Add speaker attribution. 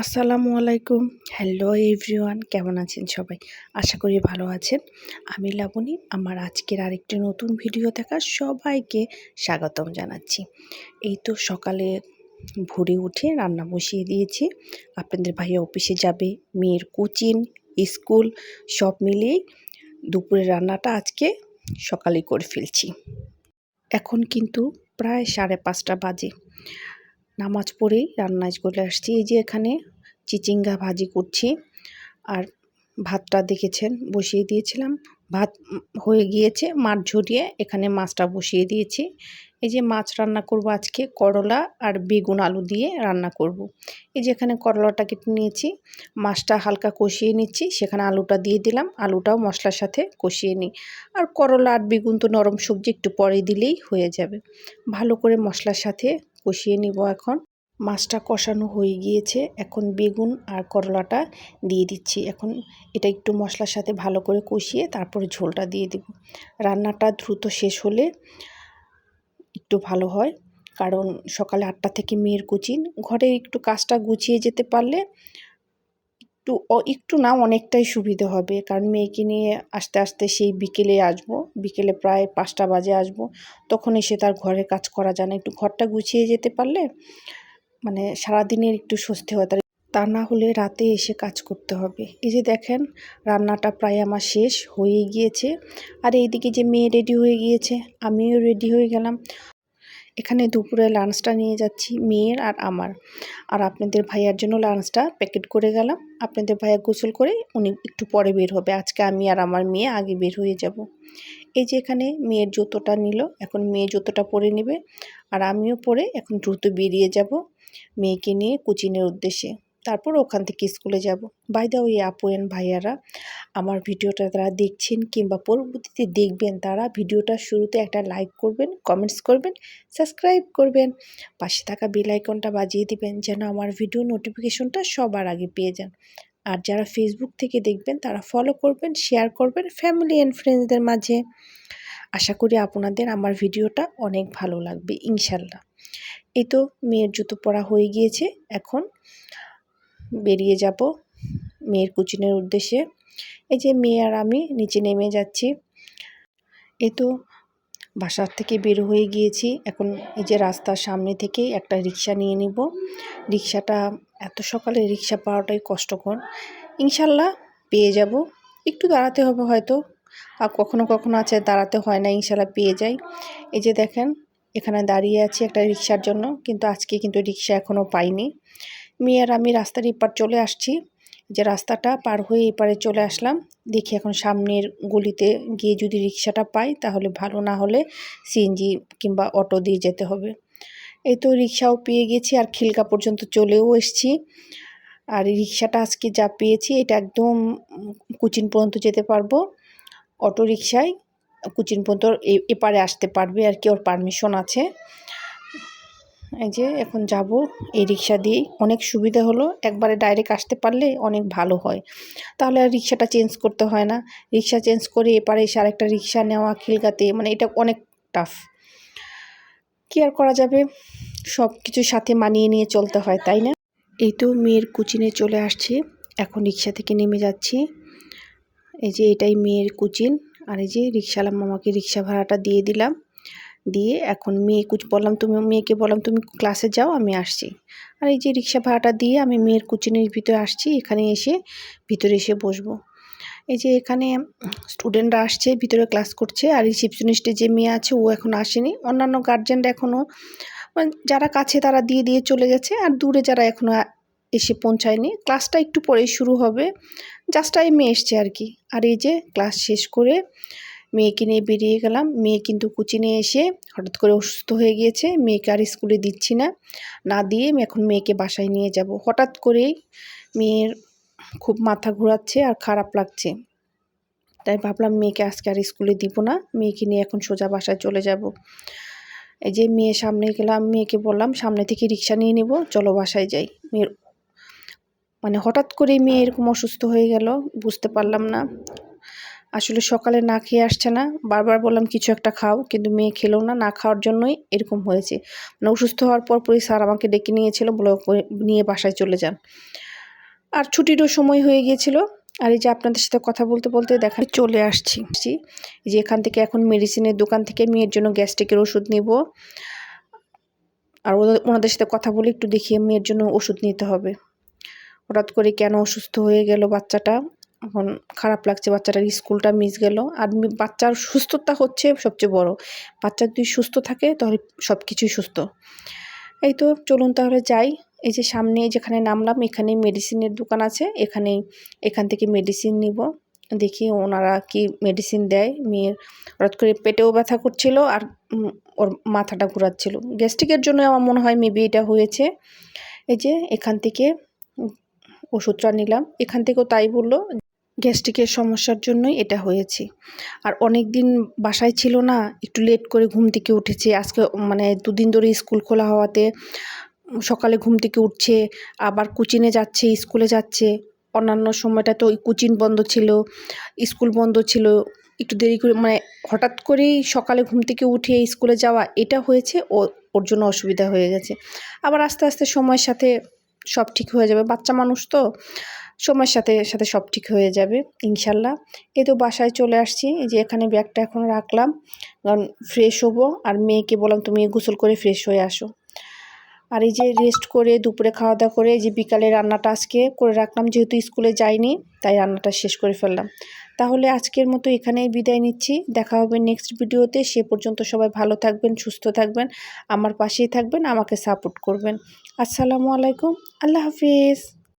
Speaker 1: আসসালামু আলাইকুম। Hello everyone কেমন আছেন সবাই? আশা করি ভালো আছেন। আমি লাবণী, আমার আজকের আরেকটি নতুন ভিডিও দেখা সবাইকে স্বাগতম জানাচ্ছি। এই তো সকালে ভোরে উঠে রান্না বসিয়ে দিয়েছি। আপনাদের ভাইয়া অফিসে যাবে, মেয়ের কোচিং স্কুল সব মিলিয়েই দুপুরের রান্নাটা আজকে সকালে করে ফেলছি। এখন কিন্তু প্রায় সাড়ে পাঁচটা বাজে। নামাজ পড়েই রান্নায় চলে আসছি। এই যে এখানে চিচিঙ্গা ভাজি করছি আর ভাতটা দেখেছেন? বসিয়ে দিয়েছিলাম। ভাত হয়ে গিয়েছে, মাছ ঝরিয়ে এখানে মাছটা বসিয়ে দিয়েছি। এই যে মাছ রান্না করব আজকে, করলা আর বেগুন আলু দিয়ে রান্না করব। এই যে এখানে করলাটা কেটে নিয়েছি, মাছটা হালকা কষিয়ে নিচ্ছি, সেখানে আলুটা দিয়ে দিলাম। আলুটাও মশলার সাথে কষিয়ে নিই। আর করলা আর বেগুন তো নরম সবজি, একটু পরে দিলেই হয়ে যাবে। ভালো করে মশলার সাথে কষিয়ে নিব এখন। মাছটা কষানো হয়ে গিয়েছে। এখন বেগুন আর করলাটা দিয়ে দিচ্ছি। এখন এটা একটু মশলার সাথে ভালো করে কষিয়ে তারপরে ঝোলটা দিয়ে দেব। রান্নাটা দ্রুত শেষ হলে একটু ভালো হয়। কারণ সকালে আটটা থেকে মেয়ের কুচিন ঘরে একটু কাজটা গুছিয়ে যেতে পারলে একটু একটু না অনেকটাই সুবিধে হবে। কারণ মেয়েকে নিয়ে আস্তে আস্তে সেই বিকেলে আসব। বিকেলে প্রায় পাঁচটা বাজে আসব। তখন এসে তার ঘরে কাজ করা যায় না একটু ঘরটা গুছিয়ে যেতে পারলে মানে সারাদিনের একটু স্বস্তি হয়। তার, তা না হলে রাতে এসে কাজ করতে হবে। এই যে দেখেন, রান্নাটা প্রায় আমার শেষ হয়ে গিয়েছে। আর এইদিকে যে মেয়ে রেডি হয়ে গিয়েছে, আমিও রেডি হয়ে গেলাম। এখানে দুপুরে লাঞ্চটা নিয়ে যাচ্ছি, মেয়ের আর আমার। আর আপনাদের ভাইয়ার জন্য লাঞ্চটা প্যাকেট করে গেলাম। আপনাদের ভাইয়া গোসল করে উনি একটু পরে বের হবে। আজকে আমি আর আমার মেয়ে আগে বের হয়ে যাব। এই যে এখানে মেয়ের জুতোটা নিল, এখন মেয়ে জুতোটা পরে নেবে। আর আমিও পরে এখন দ্রুত বেরিয়ে যাব মেয়েকে নিয়ে কোচিংয়ের উদ্দেশ্যে। তারপর ওখান থেকে স্কুলে যাব। বাই দা ওই আপু ভাইয়ারা, আমার ভিডিওটা তারা দেখছেন কিংবা পরবর্তীতে দেখবেন, তারা ভিডিওটা শুরুতে একটা লাইক করবেন কমেন্টস করবেন সাবস্ক্রাইব করবেন। পাশে থাকা বেল আইকনটা বাজিয়ে দিবেন যেন আমার ভিডিও নোটিফিকেশনটা সবার আগে পেয়ে যান। আর যারা ফেসবুক থেকে দেখবেন, তারা ফলো করবেন শেয়ার করবেন ফ্যামিলি অ্যান্ড ফ্রেন্ডসদের মাঝে। আশা করি আপনাদের আমার ভিডিওটা অনেক ভালো লাগবে, ইনশাল্লাহ। এই তো, মেয়ের জুতো পরা হয়ে গিয়েছে, এখন বেরিয়ে যাব মেয়ের কুচিনের উদ্দেশ্যে। এই যে মেয়ে আর আমি নিচে নেমে যাচ্ছি। এই তো বাসার থেকে বের হয়ে গিয়েছি। এখন এই যে রাস্তার সামনে থেকে একটা রিক্সা নিয়ে নিব। রিক্সাটা এত সকালে রিক্সা পাওয়াটাই কষ্টকর। ইনশাল্লাহ পেয়ে যাব। একটু দাঁড়াতে হবে হয়তো। আর কখনো কখনো আছে দাঁড়াতে হয় না, ইনশাল্লাহ পেয়ে যাই। এই যে দেখেন, এখানে দাঁড়িয়ে আছি একটা রিক্সার জন্য। কিন্তু আজকে কিন্তু রিক্সা এখনও পাইনি। মেয়ে আর আমি রাস্তার এপার চলে আসছি। যে রাস্তাটা পার হয়ে এপারে চলে আসলাম। দেখি এখন সামনের গলিতে গিয়ে যদি রিক্সাটা পাই, তাহলে ভালো না হলে সিএনজি কিংবা অটো দিয়ে যেতে হবে। এই তো রিক্সাও পেয়ে গেছি আর খিলকা পর্যন্ত চলেও এসছি। আর রিক্সাটা আজকে যা পেয়েছি, এটা একদম কুচিন পর্যন্ত যেতে পারব। অটো রিক্সায় কুচিন পর্যন্ত এপারে আসতে পারবে আর কি, ওর পারমিশন আছে। এই যে এখন যাব, এই রিক্সা দিয়েই। অনেক সুবিধা হলো, একবারে ডাইরেক্ট আসতে পারলে অনেক ভালো হয়। তাহলে আর রিক্সাটা চেঞ্জ করতে হয় না। রিক্সা চেঞ্জ করে এপারে এসে আরেকটা রিক্সা নেওয়া, খিলগাতে মানে এটা অনেক টাফ কী আর করা যাবে? সব কিছুর সাথে মানিয়ে নিয়ে চলতে হয়, তাই না? এই তো মেয়ের কুচিনে চলে আসছে। এখন রিক্সা থেকে নেমে যাচ্ছি। এই যে এটাই মেয়ের কুচিন। আর এই যে রিক্সাওয়ালা মামাকে রিক্সা ভাড়াটা দিয়ে দিলাম। দিয়ে এখন মেয়ে কুচ বললাম, তুমি, মেয়েকে বললাম, তুমি ক্লাসে যাও, আমি আসছি। আর এই যে রিক্সা ভাড়াটা দিয়ে আমি মেয়ের কুচিনের ভিতরে আসছি, এখানে এসে ভিতরে এসে বসবো। এই যে এখানে স্টুডেন্টরা আসছে, ভিতরে ক্লাস করছে, আর রিসিপশনিস্টে যে মেয়ে আছে, ও এখন আসেনি। অন্যান্য গার্জেনরা এখনও মানে যারা কাছে তারা দিয়ে দিয়ে চলে গেছে, আর দূরে যারা এখনও এসে পৌঁছায়নি ক্লাসটা একটু পরেই শুরু হবে জাস্ট টাইমে এসছে আর কি। আর এই যে ক্লাস শেষ করে মেয়েকে নিয়ে বেরিয়ে গেলাম। মেয়ে কিন্তু কুচিনে এসে হঠাৎ করে অসুস্থ হয়ে গিয়েছে। মেয়েকে আর স্কুলে দিচ্ছি না। না দিয়ে এখন মেয়েকে বাসায় নিয়ে যাব। হঠাৎ করেই মেয়ের খুব মাথা ঘোরাচ্ছে আর খারাপ লাগছে। তাই ভাবলাম মেয়েকে আজকে আর স্কুলে দিব না। মেয়েকে নিয়ে এখন সোজা বাসায় চলে যাব। এই যে মেয়ে সামনে গেলাম, মেয়েকে বললাম, সামনে থেকে রিক্সা নিয়ে নিব। চলো বাসায় যাই। মেয়ের মানে হঠাৎ করে মেয়ে এরকম অসুস্থ হয়ে গেল। বুঝতে পারলাম না। আসলে সকালে না খেয়ে আসছে না। বারবার বললাম, কিছু একটা খাও। কিন্তু মেয়ে খেলেও না। না খাওয়ার জন্যই এরকম হয়েছে। মানে অসুস্থ হওয়ার পর পরই স্যার আমাকে ডেকে নিয়েছিল, বলে নিয়ে বাসায় চলে যান। আর ছুটিরও সময় হয়ে গিয়েছিল। আর এই যে আপনাদের সাথে কথা বলতে বলতে দেখা চলে আসছি। যে এখান থেকে এখন মেডিসিনের দোকান থেকে মেয়ের জন্য গ্যাস্ট্রিকের ওষুধ নিব। আর ওনাদের সাথে কথা বলে একটু দেখিয়ে মেয়ের জন্য ওষুধ নিতে হবে। হঠাৎ করে কেন অসুস্থ হয়ে গেল বাচ্চাটা? এখন খারাপ লাগছে, বাচ্চাটার স্কুলটা মিস গেল। আর বাচ্চার সুস্থতা হচ্ছে সবচেয়ে বড়। বাচ্চা যদি সুস্থ থাকে, তাহলে সব কিছুই সুস্থ। এই তো, চলুন তাহলে যাই। এই যে সামনে যেখানে নামলাম, এখানে মেডিসিনের দোকান আছে। এখানে, এখান থেকে মেডিসিন নিব। দেখি ওনারা কি মেডিসিন দেয়। মেয়ের হঠাৎ করে পেটেও ব্যথা করছিল আর ওর মাথাটা ঘোরাচ্ছিল। গ্যাস্ট্রিকের জন্য আমার মনে হয় মেবি এটা হয়েছে। এই যে এখান থেকে ওষুধটা নিলাম। এখান থেকেও তাই বলল। গ্যাস্ট্রিকের সমস্যার জন্যই এটা হয়েছে। আর অনেক দিন বাসায় ছিল না, একটু লেট করে ঘুম থেকে উঠেছে। আজকে মানে দুদিন ধরে স্কুল খোলা হওয়াতে সকালে ঘুম থেকে উঠছে, আবার কোচিনে যাচ্ছে, স্কুলে যাচ্ছে। অন্যান্য সময়টা তো কোচিং বন্ধ ছিল, স্কুল বন্ধ ছিল। একটু দেরি করে মানে হঠাৎ করেই সকালে ঘুম থেকে উঠে স্কুলে যাওয়া, এটা হয়েছে। ও, ওর জন্য অসুবিধা হয়ে গেছে। আবার আস্তে আস্তে সময়ের সাথে সব ঠিক হয়ে যাবে। বাচ্চা মানুষ তো সময়ের সাথে সাথে সব ঠিক হয়ে যাবে, ইনশাল্লাহ। এই তো বাসায় চলে আসছি, এই যে এখানে ব্যাগটা এখন রাখলাম। কারণ ফ্রেশ হব, আর মেয়েকে বললাম তুমি গোসল করে ফ্রেশ হয়ে আসো। আর এই যে রেস্ট করে দুপুরে খাওয়া দাওয়া করে যে বিকালে রান্নাটা আজকে করে রাখলাম, যেহেতু স্কুলে যাইনি, তাই রান্নাটা শেষ করে ফেললাম। তাহলে আজকের মতো এখানেই বিদায় নিচ্ছি। দেখা হবে নেক্সট ভিডিওতে সে পর্যন্ত সবাই ভালো থাকবেন, সুস্থ থাকবেন, আমার পাশেই থাকবেন, আমাকে সাপোর্ট করবেন। আসসালামু আলাইকুম। আল্লাহ হাফিজ।